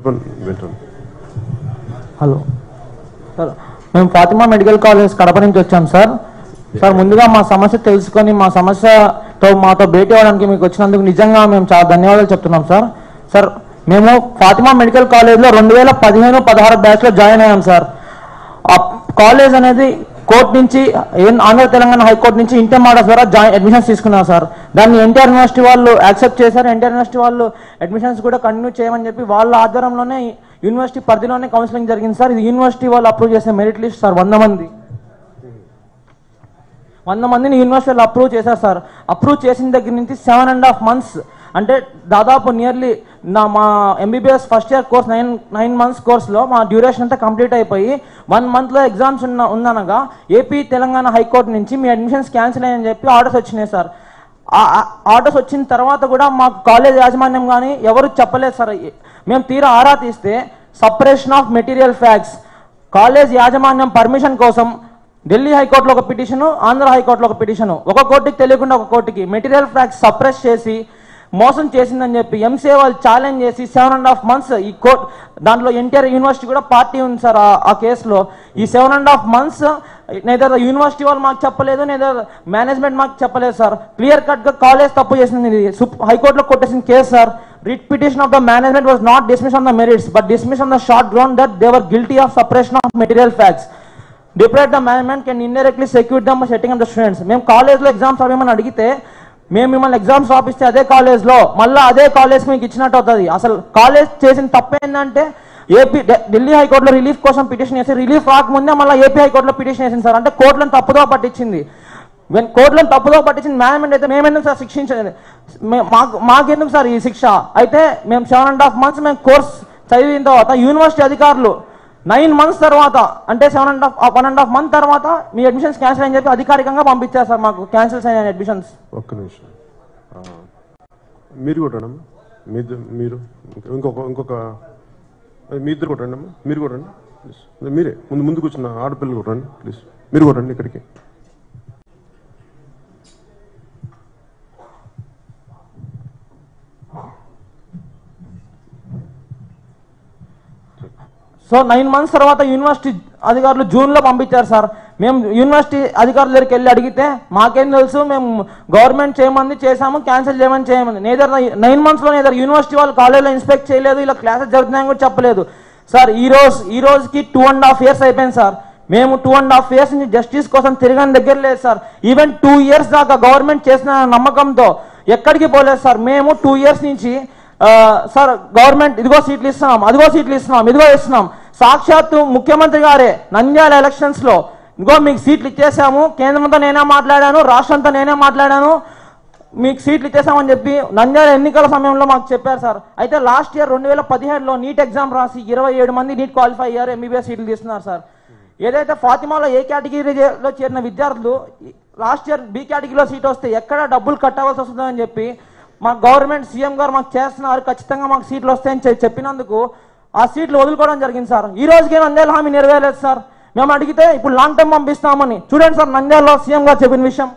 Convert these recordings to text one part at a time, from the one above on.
వింటాను hello sir మేము Fatima medical college Kadapa నుంచి వచ్చాం సార్ సార్ ముందుగా మా సమస్య తెలుసుకొని మా సమస్యతో మాతో భేటీ అవ్వడానికి మీకు వచ్చినందుకు నిజంగా మేము చాలా ధన్యవాదాలు చెప్తున్నాం సార్ సార్ మేము ఫాతిమా మెడికల్ కాలేజ్లో రెండు వేల పదిహేను పదహారు బ్యాచ్లో జాయిన్ అయ్యాం సార్ ఆ కాలేజ్ అనేది కోర్టు నుంచి ఏం- ఆంధ్ర తెలంగాణ హైకోర్టు నుంచి ఇంటర్ ఆర్డర్స్ ద్వారా జాయిన్ అడ్మిషన్స్ తీసుకున్నారు సార్. దాన్ని ఎన్టీఆర్ యూనివర్సిటీ వాళ్ళు యాక్సెప్ట్ చేశారు. ఎన్టీఆర్ యూనివర్సిటీ వాళ్ళు అడ్మిషన్స్ కూడా కంటిన్యూ చేయమని చెప్పి వాళ్ళ ఆధ్వర్యంలోనే యూనివర్సిటీ పరిధిలోనే కౌన్సిలింగ్ జరిగింది సార్. ఇది యూనివర్సిటీ వాళ్ళు అప్రూవ్ చేసే మెరిట్ లిస్ట్ సార్. వంద మంది. వంద మందిని యూనివర్సిటీలో అప్రూవ్ చేశారు సార్. అప్రూవ్ చేసిన దగ్గర నుంచి సెవెన్ అండ్ హాఫ్ మంత్స్ అంటే దాదాపు నియర్లీ నా మా MBBS first year course nine nine months కోర్స్లో మా డ్యూరేషన్ అంతా కంప్లీట్ అయిపోయి వన్ మంత్లో ఎగ్జామ్స్ ఉన్న ఉందనగా ఏపీ తెలంగాణ హైకోర్టు నుంచి మీ అడ్మిషన్స్ క్యాన్సిల్ అయ్యని చెప్పి ఆర్డర్స్ వచ్చినాయి సార్. ఆర్డర్స్ వచ్చిన తర్వాత కూడా మాకు కాలేజ్ యాజమాన్యం కానీ ఎవరు చెప్పలేదు సార్. మేము తీరా ఆరా తీస్తే separation of material facts college యాజమాన్యం పర్మిషన్ కోసం ఢిల్లీ హైకోర్టులో ఒక పిటిషను ఆంధ్ర హైకోర్టులో ఒక పిటిషను ఒక కోర్టుకి తెలియకుండా ఒక కోర్టుకి మెటీరియల్ ఫ్యాక్ట్స్ సప్రెస్ చేసి మోసం చేసిందని చెప్పి ఎంసీఏ వాళ్ళు ఛాలెంజ్ చేసి సెవెన్ అండ్ హాఫ్ మంత్స్ ఈ కోర్ట్ దాంట్లో ఎన్టీఆర్ యూనివర్సిటీ కూడా పార్టీ ఉంది సార్ ఆ- కేసులో ఈ seven and half months neither university వాళ్ళు మాకు చెప్పలేదు నేదర్ మేనేజ్మెంట్ మాకు చెప్పలేదు సార్. క్లియర్ కట్గా కాలేజ్ తప్పు చేసింది ఇది. హైకోర్టులో కొట్టేసిన case sir. Writ petition of the management was not dismissed on the merits but dismissed on the short ground that they're guilty of separation of material facts deprived the management can indirectly secure them setting of the students మేము కాలేజ్లో exams అవేమని అడిగితే మేము మిమ్మల్ని exams రాపిస్తే అదే కాలేజ్లో మళ్ళీ అదే college మీకు ఇచ్చినట్టు అవుతుంది. అసలు కాలేజ్ చేసిన తప్పేందంటే ఏపీ ఢిల్లీ హైకోర్టులో రిలీఫ్ కోసం పిటిషన్ వేసి రిలీఫ్ రాకముందే మళ్ళీ ఏపీ హైకోర్టులో పిటిషన్ వేసింది సార్. అంటే కోర్టులను తప్పుదో పట్టించింది. వెన్ కోర్టులను తప్పుదో పట్టించింది మేనేజ్మెంట్ అయితే మేమెందుకు సార్ శిక్షించలేదు? మాకు మాకెందుకు సార్ ఈ శిక్ష? అయితే మేము సెవెన్ అండ్ హాఫ్ మంత్స్ మేము కోర్స్ చదివిన తర్వాత యూనివర్సిటీ అధికారులు నైన్ మంత్స్ తర్వాత అంటే seven and half one and half month తర్వాత మీ అడ్మిషన్స్ క్యాన్సిల్ అని చెప్పి అధికారికంగా పంపించారు సార్ మాకు. క్యాన్సిల్స్ అయిన అడ్మిషన్స్ ఒక్క నిమిషం. మీరు కూడా రండి మీ మీరు ఇంకొక ఇంకొక మీ ఇద్దరు కూడా రండి అమ్మా మీరు కూడా రండి ప్లీజ్ మీరే ముందు ముందు కూర్చున్న ఆడపిల్లలు కూడా రండి ప్లీజ్ మీరు కూడా రండి ఇక్కడికి. సో నైన్ మంత్స్ తర్వాత యూనివర్సిటీ అధికారులు జూన్లో పంపించారు సార్. మేము యూనివర్సిటీ అధికారుల దగ్గరికి వెళ్ళి అడిగితే మాకేం తెలుసు మేము గవర్నమెంట్ చేయమంది చేసాము క్యాన్సిల్ చేయమని చేయమంది నేదర్ నైన్ మంత్స్లో నేదర్ యూనివర్సిటీ వాళ్ళు కాలేజ్లో ఇన్స్పెక్ట్ చేయలేదు ఇలా క్లాసెస్ జరుగుతున్నాయని కూడా చెప్పలేదు. సార్ ఈ రోజు ఈ రోజుకి టూ అండ్ హాఫ్ ఇయర్స్ అయిపోయింది సార్. మేము టూ అండ్ హాఫ్ ఇయర్స్ నుంచి జస్టిస్ కోసం తిరగని దగ్గర లేదు సార్. ఈవెన్ టూ ఇయర్స్ దాకా గవర్నమెంట్ చేసిన నమ్మకంతో ఎక్కడికి పోలేదు సార్. మేము టూ ఇయర్స్ నుంచి సార్ గవర్నమెంట్ ఇదిగో సీట్లు ఇస్తున్నాం అదిగో సీట్లు ఇస్తున్నాం ఇదిగో ఇస్తున్నాం. సాక్షాత్తు ముఖ్యమంత్రి గారే. నంద్యాల ఎలక్షన్స్లో. ఇంకో మీకు సీట్లు ఇచ్చేసాము కేంద్రంతో నేనే మాట్లాడాను. రాష్ట్రంతో నేనే మాట్లాడాను. మీకు సీట్లు ఇచ్చేసామని చెప్పి నంద్యాల ఎన్నికల సమయంలో మాకు చెప్పారు సార్. అయితే లాస్ట్ ఇయర్ రెండు వేల పదిహేడులో నీట్ ఎగ్జామ్ రాసి ఇరవై ఏడు మంది నీట్ క్వాలిఫై అయ్యారు ఎంబీబీఎస్ సీట్లు తీస్తున్నారు సార్. ఏదైతే ఫాతిమాలో ఏ కేటగిరీలో చేరిన విద్యార్థులు లాస్ట్ ఇయర్ బి కేటగిరీలో సీట్ వస్తే ఎక్కడ డబ్బులు కట్టవలసి వస్తుందని చెప్పి మా గవర్నమెంట్ సీఎం గారు మాకు చేస్తున్నారు. ఖచ్చితంగా మాకు సీట్లు వస్తాయని చెప్పినందుకు ఆ సీట్లు వదులుకోవడం జరిగింది సార్. ఈ రోజుకి నంద్యాల హామీ నెరవేరలేదు సార్. మేము అడిగితే ఇప్పుడు లాంగ్ టర్మ్ పంపిస్తామని. చూడండి సార్ నంద్యాలలో సీఎం గారు చెప్పిన విషయం.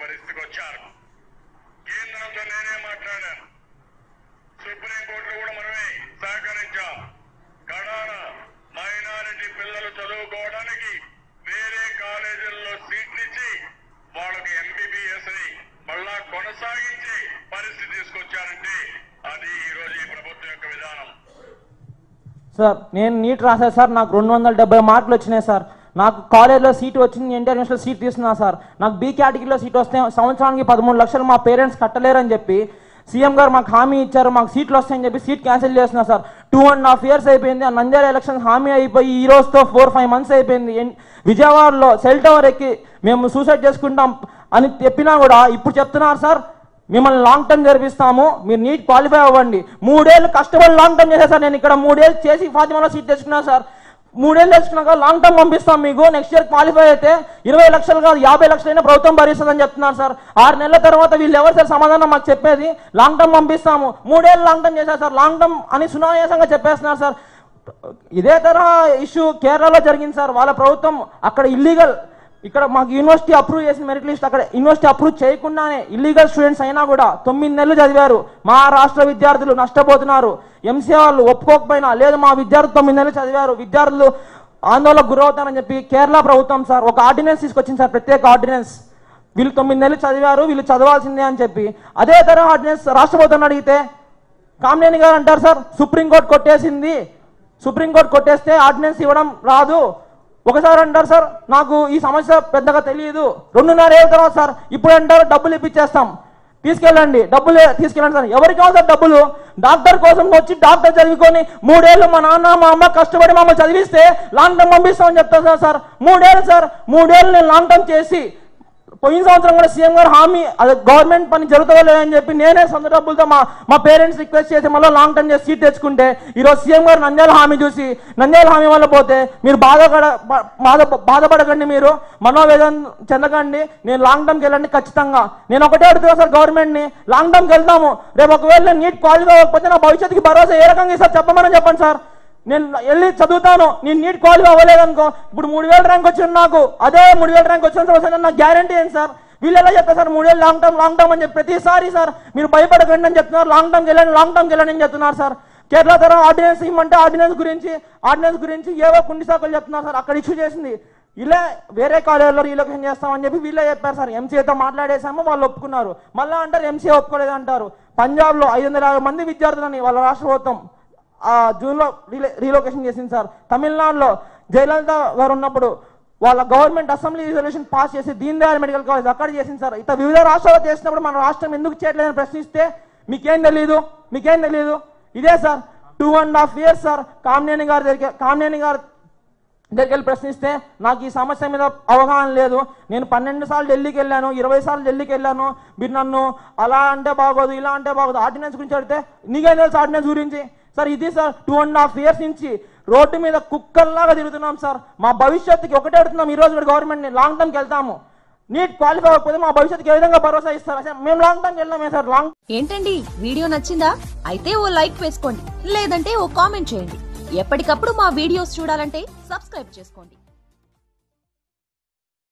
పరిస్థితికి వచ్చారు. కేంద్రంతో నేనే మాట్లాడాను. సుప్రీంకోర్టులో సార్ నేను నీట్ రాసా సార్. నాకు రెండు వందల డెబ్బై మార్కులు వచ్చినాయి సార్. నాకు కాలేజ్లో సీట్ వచ్చింది ఇంటర్నేషనల్ సీట్ తీసుకున్నా సార్. నాకు బీ కేటగిరీలో సీట్ వస్తే సంవత్సరానికి పదమూడు లక్షలు మా పేరెంట్స్ కట్టలేరని చెప్పి సీఎం గారు మాకు హామీ ఇచ్చారు మాకు సీట్లు వస్తాయని చెప్పి సీట్ క్యాన్సిల్ చేస్తున్నా sir. Two and half years అయిపోయింది. ఆ నంద్యాల ఎలక్షన్ హామీ అయిపోయి ఈ రోజుతో ఫోర్ ఫైవ్ మంత్స్ అయిపోయింది. విజయవాడలో సెల్ టవర్ ఎక్కి మేము సూసైడ్ చేసుకుంటాం అని చెప్పినా కూడా ఇప్పుడు చెప్తున్నారు సార్. మిమ్మల్ని లాంగ్ టర్మ్ జరిపిస్తాము మీరు నీట్ క్వాలిఫై అవ్వండి. మూడేళ్ళు కష్టపడి లాంగ్ టర్మ్ చేశాను సార్ నేను ఇక్కడ మూడేళ్ళు చేసి ఫాతిమాలో సీట్ తెచ్చుకున్నా సార్. మూడేళ్ళు తెచ్చుకున్నాక లాంగ్ టర్మ్ పంపిస్తాం మీకు నెక్స్ట్ ఇయర్ క్వాలిఫై అయితే ఇరవై లక్షలు కాదు యాభై లక్షలైనా ప్రభుత్వం భరిస్తుందని చెప్తున్నారు సార్. ఆరు నెలల తర్వాత వీళ్ళు ఎవరు సార్ సమాధానం మాకు చెప్పేది? లాంగ్ టర్మ్ పంపిస్తాము. మూడేళ్ళు లాంగ్ టర్మ్ చేశారు సార్ లాంగ్ టర్మ్ అని సునాయాసంగా చెప్పేస్తున్నారు సార్. ఇదే తరహా ఇష్యూ కేరళలో జరిగింది సార్. వాళ్ళ ప్రభుత్వం అక్కడ ఇల్లీగల్ ఇక్కడ మాకు యూనివర్సిటీ అప్రూవ్ చేసిన మెరిట్ లిస్ట్ అక్కడ యూనివర్సిటీ అప్రూవ్ చేయకుండానే ఇల్లీగల్ స్టూడెంట్స్ అయినా కూడా తొమ్మిది నెలలు చదివారు. మా రాష్ట్ర విద్యార్థులు నష్టపోతున్నారు. ఎంసీఏ వాళ్ళు ఒప్పుకోకపోయినా లేదు మా విద్యార్థులు తొమ్మిది నెలలు చదివారు. విద్యార్థులు ఆందోళనకు గురవుతారని చెప్పి కేరళ ప్రభుత్వం సార్ ఒక ఆర్డినెన్స్ తీసుకొచ్చింది సార్ ప్రత్యేక ఆర్డినెన్స్ వీళ్ళు తొమ్మిది నెలలు చదివారు వీళ్ళు చదవాల్సిందే అని చెప్పి. అదే తరహా ఆర్డినెన్స్ రాష్ట్ర ప్రభుత్వం అడిగితే కామినేని గారు అంటారు సార్ సుప్రీంకోర్టు కొట్టేసింది. సుప్రీంకోర్టు కొట్టేస్తే ఆర్డినెన్స్ ఇవ్వడం రాదు. ఒకసారి అంటారు సార్ నాకు ఈ సమస్య పెద్దగా తెలియదు. రెండున్నర ఏళ్ళ తర్వాత సార్ ఇప్పుడు అంటారు డబ్బులు ఇప్పించేస్తాం. తీసుకెళ్ళండి డబ్బులు తీసుకెళ్ళండి సార్. ఎవరికి కావాలి సార్ డబ్బులు? డాక్టర్ కోసం వచ్చి డాక్టర్ చదువుకొని మూడేళ్ళు మా నాన్న మా అమ్మ కష్టపడి మమ్మల్ని చదివిస్తే లాంగ్ టర్మ్ పంపిస్తామని చెప్తాను సార్. మూడేళ్ళు సార్ మూడేళ్ళు నేను లాంగ్ టర్మ్ చేసి పోయిన సంవత్సరం కూడా సీఎం గారు హామీ అదే గవర్నమెంట్ పని జరుగుతుందో లేదని చెప్పి నేనే సొంత డబ్బులతో మా మా పేరెంట్స్ రిక్వెస్ట్ చేసి మళ్ళీ లాంగ్ టర్మ్ చేసి సీట్ తెచ్చుకుంటే ఈరోజు సీఎం గారు నంద్యాల హామీ చూసి నంద్యాల హామీ వల్ల పోతే మీరు బాధపడ బాధ బాధపడకండి మీరు. మనోవేదన చెందకండి. నేను లాంగ్ టర్మ్కి వెళ్ళండి ఖచ్చితంగా. నేను ఒకటే అడుగుతున్నా సార్ గవర్నమెంట్ని లాంగ్ టర్మ్కి వెళ్తాము రేపు ఒకవేళ నీట్ క్వాలిఫై అవ్వకపోతే నా భవిష్యత్తుకి భరోసా ఏ రకంగా సార్ చెప్పమని చెప్పండి సార్. నేను వెళ్ళి చదువుతాను. నేను నీట్ క్వాలిఫై అవ్వలేదనుకో ఇప్పుడు మూడు వేల ర్యాంక్ వచ్చింది నాకు. అదే మూడు వేల ర్యాంక్ వచ్చిన తర్వాత నాకు గ్యారంటీ ఏంటి సార్? వీళ్ళు ఎలా చెప్తారు సార్ మూడేళ్ళు లాంగ్ టర్మ్ లాంగ్ టర్మ్ అని చెప్పి ప్రతిసారి సార్ మీరు భయపడకండి అని చెప్తున్నారు. లాంగ్ టర్మ్కి వెళ్ళండి లాంగ్ టర్మ్కి వెళ్ళండి అని చెప్తున్నారు సార్. కేరళ తరం ఆర్డినెన్స్ ఇవ్వమంటే ఆర్డినెన్స్ గురించి ఆర్డినెన్స్ గురించి ఏవో కుండి సాకులు చెప్తున్నారు సార్. అక్కడ ఇష్యూ చేసింది. ఇలా వేరే కాలేజీలో రీలొకేషన్ చేస్తామని చెప్పి వీళ్ళే చెప్పారు సార్. ఎంసీఏతో మాట్లాడేసాము వాళ్ళు ఒప్పుకున్నారు. మళ్ళీ అంటారు ఎంసీఏ ఒప్పుకోలేదు అంటారు పంజాబ్లో ఐదు వందల యాభై మంది విద్యార్థులని వాళ్ళ రాష్ట్ర ప్రభుత్వం జూన్లో రీలే రీలొకేషన్ చేసింది సార్. తమిళనాడులో జయలలిత గారు ఉన్నప్పుడు వాళ్ళ గవర్నమెంట్ అసెంబ్లీ రిజల్యూషన్ పాస్ చేసి దీన్ దయాళ్ మెడికల్ కాలేజ్ అక్కడ చేసింది సార్. ఇట్లా వివిధ రాష్ట్రాల్లో చేసినప్పుడు మన రాష్ట్రం ఎందుకు చేయట్లేదని ప్రశ్నిస్తే మీకేం తెలియదు మీకేం తెలియదు ఇదే sir two and half years sir Kamineni గారి దగ్గర కామినేని గారు దగ్గరికి వెళ్ళి ప్రశ్నిస్తే నాకు ఈ సమస్య మీద అవగాహన లేదు. నేను పన్నెండు సార్లు ఢిల్లీకి వెళ్ళాను ఇరవై సార్లు ఢిల్లీకి వెళ్ళాను. మీరు నన్ను అలా అంటే బాగోదు ఇలా అంటే బాగోదు ఆర్డినెన్స్ గురించి అడిగితే నీకేం తెలుసు ఆర్డినెన్స్ గురించి? సార్ ఇది sir two and half years నుంచి రోడ్డు మీద కుక్కల్లాగా తిరుగుతున్నాం సార్. మా భవిష్యత్తుకి ఒకటే అడుగుతున్నాం ఈ రోజు కూడా గవర్నమెంట్ని లాంగ్ టర్మ్కి వెళ్తాము. నీట్ క్వాలిఫై అవ్వకపోతే మా భవిష్యత్తుకి ఏ విధంగా భరోసా ఇస్తారు? మేము లాంగ్ టర్మ్ వెళ్ళామే సార్ లాంగ్ ఏంటండి వీడియో నచ్చిందా? అయితే ఓ లైక్ వేసుకోండి లేదంటే ఓ కామెంట్ చేయండి. ఎప్పటికప్పుడు మా వీడియోస్ చూడాలంటే సబ్స్క్రైబ్ చేసుకోండి.